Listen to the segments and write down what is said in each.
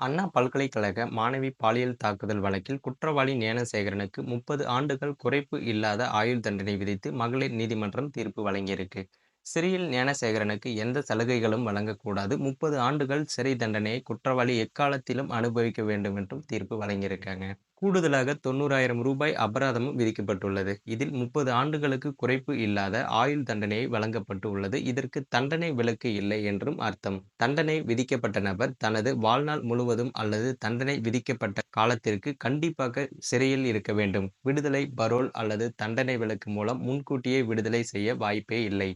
அண்ணா பல்கலைக்கழக மாணவி பாலியல் தாக்குதல் வழக்கில் குற்றவாளி ஞானசேகரனுக்கு முப்பது ஆண்டுகள் குறைப்பு இல்லாத ஆயுள் தண்டனை விதித்து மகளிர் நீதிமன்றம் தீர்ப்பு வழங்கியிருக்கு. சிறையில் ஞானசேகரனுக்கு எந்த சலுகைகளும் வழங்கக்கூடாது. முப்பது ஆண்டுகள் சிறை தண்டனையை குற்றவாளி எக்காலத்திலும் அனுபவிக்க வேண்டும் என்றும் தீர்ப்பு வழங்கியிருக்காங்க. கூடுதலாக தொண்ணூறாயிரம் ரூபாய் அபராதமும் விதிக்கப்பட்டுள்ளது. இதில் முப்பது ஆண்டுகளுக்கு குறைப்பு இல்லாத ஆயுள் தண்டனை வழங்கப்பட்டு உள்ளது. இதற்கு தண்டனை விலக்கு இல்லை என்றும் அர்த்தம். தண்டனை விதிக்கப்பட்ட நபர் தனது வாழ்நாள் முழுவதும் அல்லது தண்டனை விதிக்கப்பட்ட காலத்திற்கு கண்டிப்பாக சிறையில் இருக்க வேண்டும். விடுதலை, பரோல் அல்லது தண்டனை விலக்கு மூலம் முன்கூட்டியே விடுதலை செய்ய வாய்ப்பே இல்லை.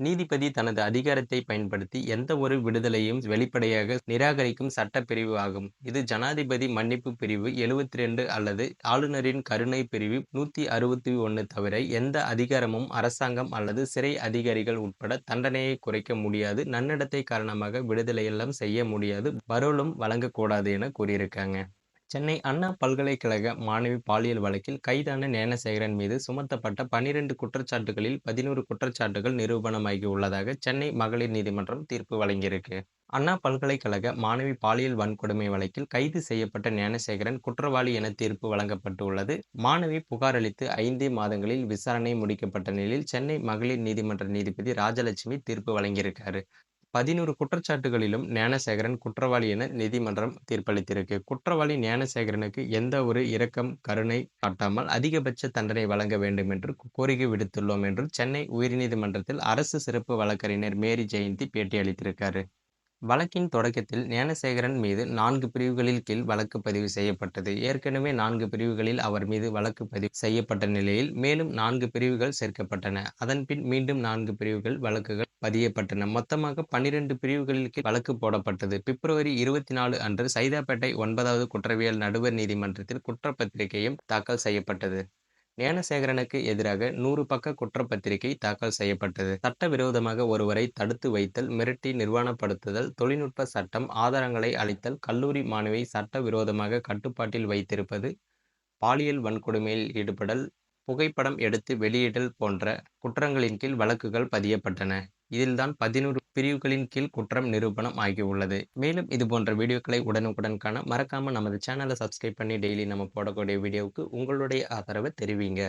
நீதிபதி தனது அதிகாரத்தை பயன்படுத்தி எந்த ஒரு விடுதலையும் வெளிப்படையாக நிராகரிக்கும் சட்டப் பிரிவு ஆகும். இது ஜனாதிபதி மன்னிப்பு பிரிவு எழுபத்திரண்டு அல்லது ஆளுநரின் கருணை பிரிவு நூத்தி அறுபத்தி ஒன்று தவிர எந்த அதிகாரமும் அரசாங்கம் அல்லது சிறை அதிகாரிகள் உட்பட தண்டனையை குறைக்க முடியாது நன்னடத்தை காரணமாக விடுதலையெல்லாம் செய்ய முடியாது பரோலும் வழங்கக்கூடாது என கூறியிருக்காங்க. சென்னை அண்ணா பல்கலைக்கழக மாணவி பாலியல் வழக்கில் கைதான ஞானசேகரன் மீது சுமத்தப்பட்ட பனிரெண்டு குற்றச்சாட்டுகளில் பதினோரு குற்றச்சாட்டுகள் நிரூபணமாகி உள்ளதாக சென்னை மகளிர் நீதிமன்றம் தீர்ப்பு வழங்கியிருக்கு. அண்ணா பல்கலைக்கழக மாணவி பாலியல் வன்கொடுமை வழக்கில் கைது செய்யப்பட்ட ஞானசேகரன் குற்றவாளி என தீர்ப்பு வழங்கப்பட்டு உள்ளது. மாணவி புகார் அளித்து ஐந்தே மாதங்களில் விசாரணை முடிக்கப்பட்ட நிலையில் சென்னை மகளிர் நீதிமன்ற நீதிபதி ராஜலட்சுமி தீர்ப்பு வழங்கியிருக்காரு. பதினோரு குற்றச்சாட்டுகளிலும் ஞானசேகரன் குற்றவாளி என நீதிமன்றம் தீர்ப்பளித்திருக்கு. குற்றவாளி ஞானசேகரனுக்கு எந்த ஒரு இரக்கம், கருணை காட்டாமல் அதிகபட்ச தண்டனை வழங்க வேண்டும் என்று கோரிக்கை விடுத்துள்ளோம் என்று சென்னை உயர்நீதிமன்றத்தில் அரசு சிறப்பு வழக்கறிஞர் மேரி ஜெயந்தி பேட்டியளித்திருக்காரு. வழக்கின் தொடக்கத்தில் ஞானசேகரன் மீது நான்கு பிரிவுகளில் கீழ் வழக்கு பதிவு செய்யப்பட்டது. ஏற்கனவே நான்கு பிரிவுகளில் அவர் மீது வழக்கு பதிவு செய்யப்பட்ட நிலையில் மேலும் நான்கு பிரிவுகள் சேர்க்கப்பட்டன. அதன்பின் மீண்டும் நான்கு பிரிவுகள் வழக்குகள் பதியப்பட்டன. மொத்தமாக பன்னிரண்டு பிரிவுகளில் கீழ் வழக்கு போடப்பட்டது. பிப்ரவரி இருபத்தி நாலு அன்று சைதாப்பேட்டை ஒன்பதாவது குற்றவியல் நடுவர் நீதிமன்றத்தில் குற்றப்பத்திரிகையும் தாக்கல் செய்யப்பட்டது. ஞானசேகரனுக்கு எதிராக நூறு பக்க குற்றப்பத்திரிகை தாக்கல் செய்யப்பட்டது. சட்டவிரோதமாக ஒருவரை தடுத்து வைத்தல், மிரட்டி நிர்வாணப்படுத்துதல், தொழில்நுட்ப சட்டம், ஆதாரங்களை அளித்தல் கல்லூரி மாணவியை சட்டவிரோதமாக கட்டுப்பாட்டில் வைத்திருப்பது, பாலியல் வன்கொடுமையில் ஈடுபடல், புகைப்படம் எடுத்து வெளியிடல் போன்ற குற்றங்களின் கீழ் வழக்குகள் பதியப்பட்டன. இதில்தான் பதினோரு பிரிவுகளின் கீழ் குற்றம் நிரூபணம் ஆகியுள்ளது. மேலும் இது போன்ற வீடியோக்களை உடனுக்குடன் காண மறக்காமல் நமது சேனலை சப்ஸ்கிரைப் பண்ணி டெய்லி நம்ம போடக்கூடிய வீடியோவுக்கு உங்களுடைய ஆதரவை தெரிவிங்க.